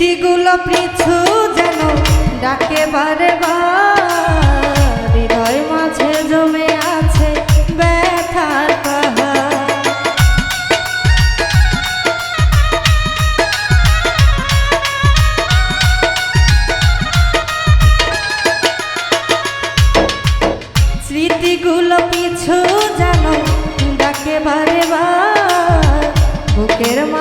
স্মৃতিগুলো পিছু যেন ডাকে বারে হৃদয় মাঝে জমে আছে ব্যথার স্মৃতিগুলো পিছু যেন ডাকে বারে বুকের মাঝে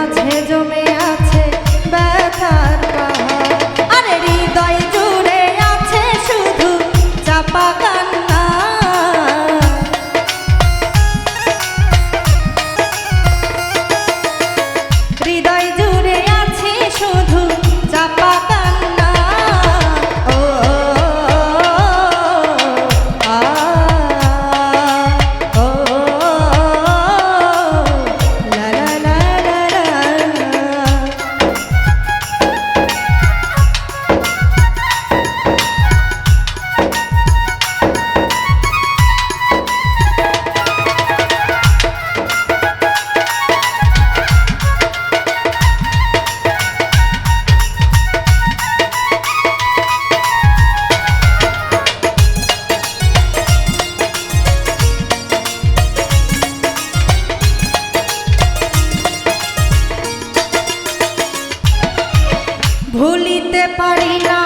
পারি না